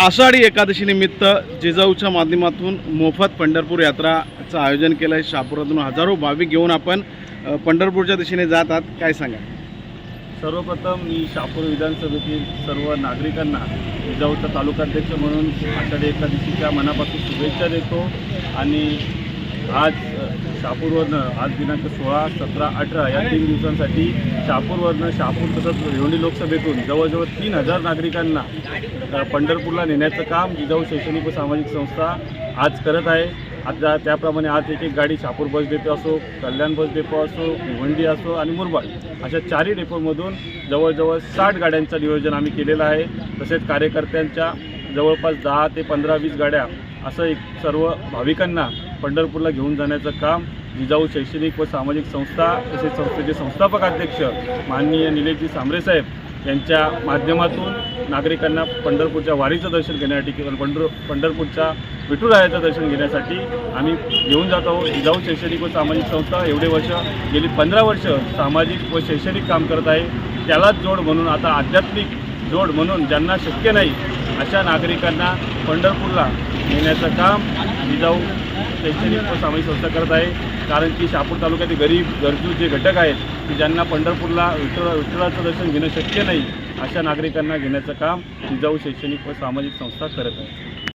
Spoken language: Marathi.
आषाढी एकादशीनिमित्त जिजाऊच्या माध्यमातून मोफत पंढरपूर यात्राचं आयोजन केलं आहे. शहापुरातून हजारो भाविक घेऊन आपण पंढरपूरच्या दिशेने जात आहात. काय सांगा? सर्वप्रथम मी शहापूर विधानसभेतील सर्व नागरिकांना जिजाऊचा तालुकाध्यक्ष म्हणून आषाढी एकादशीच्या मनापासून शुभेच्छा देतो आणि आज अ, शहापूरवरनं आज दिनांक सोळा सतरा अठरा या तीन दिवसांसाठी शहापूरवरनं शहापूर तसंच भिवंडी लोकसभेतून जवळजवळ तीन हजार नागरिकांना पंढरपूरला नेण्याचं काम जिजाऊ शैक्षणिक व सामाजिक संस्था आज करत आहे. आता त्याप्रमाणे आज एक एक गाडी शापूर बस डेपो असो कल्याण बस डेपो असो भिवंडी असो आणि मुरबाड अशा चारही डेपोमधून जवळजवळ साठ गाड्यांचं नियोजन आम्ही केलेलं आहे. तसेच कार्यकर्त्यांच्या जवळपास दहा ते पंधरा वीस गाड्या असं एक सर्व भाविकांना पंढरपूरला घेऊन जाण्याचं काम जिजाऊ शैक्षणिक व सामाजिक संस्था तसेच संस्थेचे संस्थापक अध्यक्ष माननीय निलेशजी सांबरेसाहेब यांच्या माध्यमातून नागरिकांना पंढरपूरच्या वारीचं दर्शन घेण्यासाठी किंवा पंढर पंढरपूरच्या विठुरायाचं दर्शन घेण्यासाठी आम्ही घेऊन जात आहोत. जिजाऊ शैक्षणिक व सामाजिक संस्था एवढे वर्ष गेली पंधरा वर्ष सामाजिक व शैक्षणिक काम करत आहे. त्यालाच जोड म्हणून आता आध्यात्मिक जोड म्हणून ज्यांना शक्य नाही अशा नागरिकांना पंढरपूरला नेण्याचं काम जिजाऊ शैक्षणिक व सामाजिक संस्था करत आहे. कारण की शहापूर तालुक्यातील गरीब गरजू जे घटक आहेत की ज्यांना पंढरपूरला विठ्ठल विठ्ठलाचं दर्शन घेणं शक्य नाही अशा नागरिकांना घेण्याचं काम जिजाऊ शैक्षणिक व सामाजिक संस्था करत आहे.